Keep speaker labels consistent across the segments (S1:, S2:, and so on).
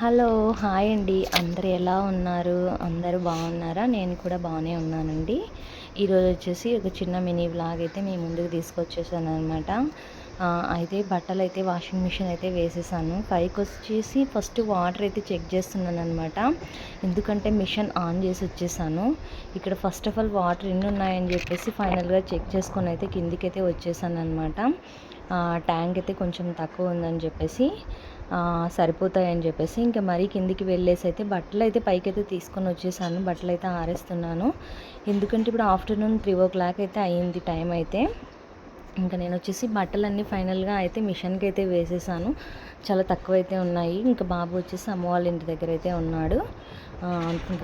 S1: Hello hi అండి. అందరు ఎలా ఉన్నారు? అందరూ బాగున్నారా? నేను కూడా బాగానే ఉన్నానండి. ఈరోజు వచ్చేసి ఒక చిన్న మినీ వ్లాగ్ అయితే మీ ముందుకు తీసుకొచ్చేసాను అనమాట అయితే బట్టలు అయితే వాషింగ్ మిషన్ అయితే వేసేసాను. పైకి వచ్చేసి ఫస్ట్ వాటర్ అయితే చెక్ చేస్తున్నాను అనమాట ఎందుకంటే మిషన్ ఆన్ చేసి వచ్చేసాను. ఇక్కడ ఫస్ట్ ఆఫ్ ఆల్ వాటర్ ఎన్ని ఉన్నాయని చెప్పేసి ఫైనల్గా చెక్ చేసుకొని అయితే కిందికి అయితే వచ్చేసాను అనమాట ట్యాంక్ అయితే కొంచెం తక్కువ ఉందని చెప్పేసి సరిపోతాయని చెప్పేసి ఇంకా మరీ కిందికి వెళ్ళేసి అయితే బట్టలు అయితే పైకి అయితే తీసుకొని వచ్చేసాను. బట్టలు అయితే ఆరేస్తున్నాను. ఎందుకంటే ఇప్పుడు ఆఫ్టర్నూన్ త్రీ ఓ క్లాక్ అయితే అయ్యింది టైం అయితే. ఇంకా నేను వచ్చేసి బట్టలన్నీ ఫైనల్గా అయితే మిషన్కి అయితే వేసేసాను. చాలా తక్కువ అయితే ఉన్నాయి. ఇంకా బాబు వచ్చేసి అమ్మ వాళ్ళ ఇంటి దగ్గర అయితే ఉన్నాడు.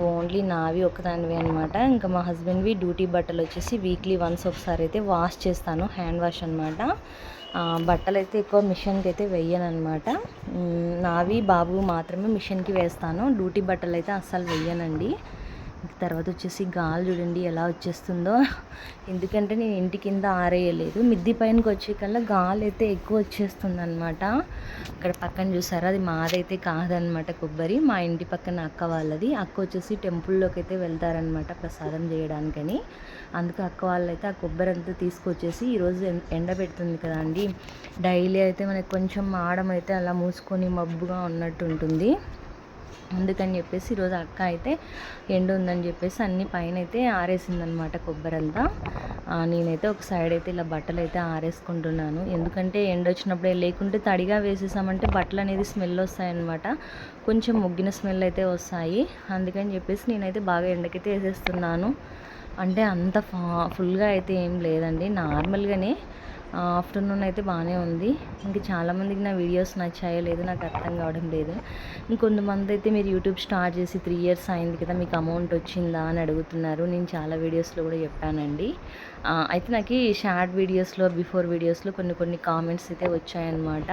S1: ఓన్లీ నావి ఒకదానివి అనమాట ఇంకా మా హస్బెండ్వి డ్యూటీ బట్టలు వచ్చేసి వీక్లీ వన్స్ ఒకసారి అయితే వాష్ చేస్తాను హ్యాండ్ వాష్ అనమాట బట్టలు అయితే ఎక్కువ మిషన్కి అయితే వెయ్యను అనమాట నావి బాబు మాత్రమే మిషన్కి వేస్తాను డ్యూటీ బట్టలు అయితే అస్సలు వెయ్యనండి. తర్వాత వచ్చేసి గాలి చూడండి ఎలా వచ్చేస్తుందో. ఎందుకంటే నేను ఇంటి కింద ఆరేయలేదు. మిద్ది పైనకి వచ్చే కల్లా గాలి అయితే ఎక్కువ వచ్చేస్తుంది అనమాట ఇక్కడ పక్కన చూసారా? అది మాదైతే కాదనమాట కొబ్బరి. మా ఇంటి పక్కన అక్క వాళ్ళది. అక్క వచ్చేసి టెంపుల్లోకి అయితే వెళ్తారనమాట ప్రసాదం చేయడానికని. అందుకు అక్క వాళ్ళైతే ఆ కొబ్బరి అంతా తీసుకొచ్చేసి ఈరోజు ఎండ పెడుతుంది కదా అండి. డైలీ అయితే మనకి కొంచెం మాడం అయితే అలా మూసుకొని మబ్బుగా ఉన్నట్టు ఉంటుంది అందుకని చెప్పేసి ఈరోజు అక్క అయితే ఎండు ఉందని చెప్పేసి అన్ని పైన అయితే ఆరేసిందనమాట కొబ్బరంతా. నేనైతే ఒక సైడ్ అయితే ఇలా బట్టలు అయితే ఆరేసుకుంటున్నాను. ఎందుకంటే ఎండ వచ్చినప్పుడే లేకుంటే తడిగా వేసేసామంటే బట్టలు అనేది స్మెల్ వస్తాయన్నమాట. కొంచెం ముగ్గిన స్మెల్ అయితే వస్తాయి. అందుకని చెప్పేసి నేనైతే బాగా ఎండకైతే వేసేస్తున్నాను. అంటే అంత ఫా ఫుల్గా అయితే ఏం లేదండి. నార్మల్గానే ఆఫ్టర్నూన్ అయితే బాగానే ఉంది. ఇంక చాలామందికి నా వీడియోస్ నచ్చాయో లేదో నాకు అర్థం కావడం లేదు. ఇంకొంతమంది అయితే మీరు యూట్యూబ్ స్టార్ట్ చేసి త్రీ ఇయర్స్ అయింది కదా మీకు అమౌంట్ వచ్చిందా అని అడుగుతున్నారు. నేను చాలా వీడియోస్లో కూడా చెప్పానండి. అయితే నాకు షార్ట్ వీడియోస్లో బిఫోర్ వీడియోస్లో కొన్ని కొన్ని కామెంట్స్ అయితే వచ్చాయన్నమాట.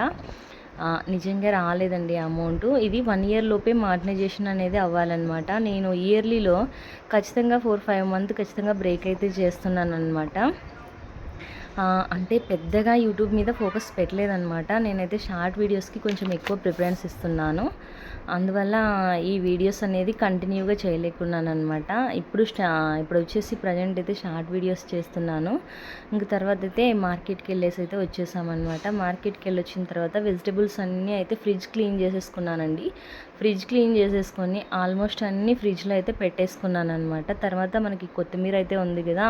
S1: నిజంగా రాలేదండి అమౌంట్. ఇది వన్ ఇయర్ లోపే మార్టినైజేషన్ అనేది అవ్వాలన్నమాట. నేను ఇయర్లీలో ఖచ్చితంగా ఫోర్ ఫైవ్ మంత్ ఖచ్చితంగా బ్రేక్ అయితే చేస్తున్నాను అనమాట అంటే పెద్దగా యూట్యూబ్ మీద ఫోకస్ పెట్టలేదన్నమాట. నేనైతే షార్ట్ వీడియోస్కి కొంచెం ఎక్కువ ప్రిఫరెన్స్ ఇస్తున్నాను. అందువల్ల ఈ వీడియోస్ అనేది కంటిన్యూగా చేయలేకున్నాను అనమాట ఇప్పుడు ఇప్పుడు వచ్చేసి ప్రజెంట్ అయితే షార్ట్ వీడియోస్ చేస్తున్నాను. ఇంక తర్వాత అయితే మార్కెట్కి వెళ్ళేసి అయితే వచ్చేసామన్నమాట. మార్కెట్కి వెళ్ళి వచ్చిన తర్వాత వెజిటబుల్స్ అన్నీ అయితే ఫ్రిడ్జ్ క్లీన్ చేసేసుకున్నానండి. ఫ్రిడ్జ్ క్లీన్ చేసేసుకొని ఆల్మోస్ట్ అన్నీ ఫ్రిడ్జ్లో అయితే పెట్టేసుకున్నాను అనమాట తర్వాత మనకి కొత్తిమీర అయితే ఉంది కదా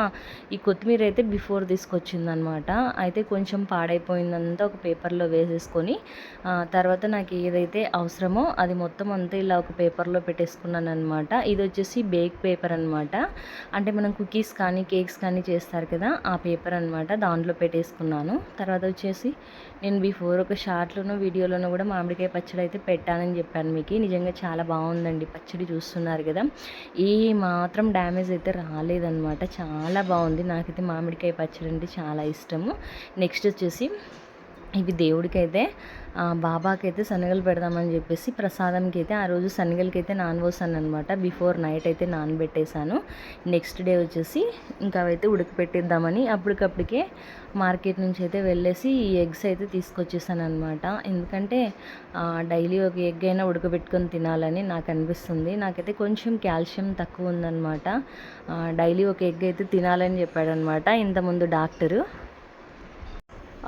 S1: ఈ కొత్తిమీర అయితే బిఫోర్ తీసుకొచ్చిందనమాట అయితే కొంచెం పాడైపోయిందంతా ఒక పేపర్లో వేసేసుకొని తర్వాత నాకు ఏదైతే అవసరమో అది మొత్తం అంతా ఇలా ఒక పేపర్లో పెట్టేసుకున్నాను అనమాట ఇది వచ్చేసి బేక్ పేపర్ అనమాట అంటే మనం కుకీస్ కానీ కేక్స్ కానీ చేస్తారు కదా ఆ పేపర్ అనమాట దాంట్లో పెట్టేసుకున్నాను. తర్వాత వచ్చేసి నేను బిఫోర్ ఒక షార్ట్లోనూ వీడియోలోనూ కూడా మామిడికాయ పచ్చడి అయితే పెట్టానని చెప్పాను మీకు. నిజంగా చాలా బాగుందండి. పచ్చడి చూస్తున్నారు కదా. ఏ మాత్రం డ్యామేజ్ అయితే రాలేదన్నమాట. చాలా బాగుంది. నాకైతే మామిడికాయ పచ్చడి అంటే చాలా ఇష్టము. నెక్స్ట్ వచ్చేసి ఇవి దేవుడికైతే బాబాకైతే శనగలు పెడదామని చెప్పేసి ప్రసాదంకి అయితే ఆ రోజు శనగలకి అయితే నానబోసాను అనమాట బిఫోర్ నైట్ అయితే నానబెట్టేశాను. నెక్స్ట్ డే వచ్చేసి ఇంకా అవైతే ఉడకపెట్టేద్దామని అప్పటికప్పటికే మార్కెట్ నుంచి అయితే వెళ్ళేసి ఈ ఎగ్స్ అయితే తీసుకొచ్చేసాను అనమాట ఎందుకంటే డైలీ ఒక ఎగ్ అయినా ఉడకబెట్టుకొని తినాలని నాకు అనిపిస్తుంది. నాకైతే కొంచెం కాల్షియం తక్కువ ఉందన్నమాట. డైలీ ఒక ఎగ్ అయితే తినాలని చెప్పాడనమాట ఇంతకుముందు డాక్టరు.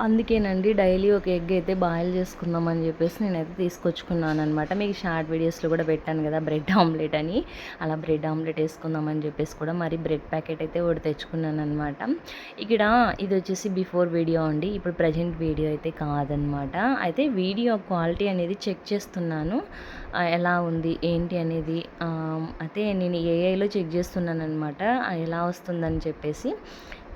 S1: అందుకేనండి డైలీ ఒక ఎగ్ అయితే బాయిల్ చేసుకుందామని చెప్పేసి నేనైతే తీసుకొచ్చుకున్నాను అనమాట మీకు షార్ట్ వీడియోస్లో కూడా పెట్టాను కదా బ్రెడ్ ఆమ్లెట్ అని. అలా బ్రెడ్ ఆమ్లెట్ వేసుకుందామని చెప్పేసి కూడా మరి బ్రెడ్ ప్యాకెట్ అయితే ఒకటి తెచ్చుకున్నాను అనమాట ఇక్కడ ఇది వచ్చేసి బిఫోర్ వీడియో అండి. ఇప్పుడు ప్రజెంట్ వీడియో అయితే కాదనమాట అయితే వీడియో క్వాలిటీ అనేది చెక్ చేస్తున్నాను. ఎలా ఉంది ఏంటి అనేది అయితే నేను ఏఐలో చెక్ చేస్తున్నాను అనమాట ఎలా వస్తుందని చెప్పేసి.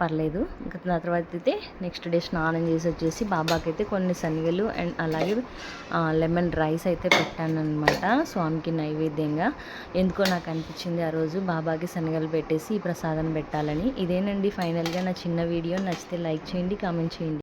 S1: పర్లేదు. ఇంకా దాని తర్వాత అయితే నెక్స్ట్ డే స్నానం చేసి వచ్చేసి బాబాకి అయితే కొన్ని శనగలు అండ్ అలాగే లెమన్ రైస్ అయితే పెట్టాను అనమాట స్వామికి నైవేద్యంగా. ఎందుకో నాకు అనిపించింది ఆ రోజు బాబాకి శనగలు పెట్టేసి ఈ ప్రసాదం పెట్టాలని. ఇదేనండి ఫైనల్గా నా చిన్న వీడియో. నచ్చితే లైక్ చేయండి కామెంట్ చేయండి.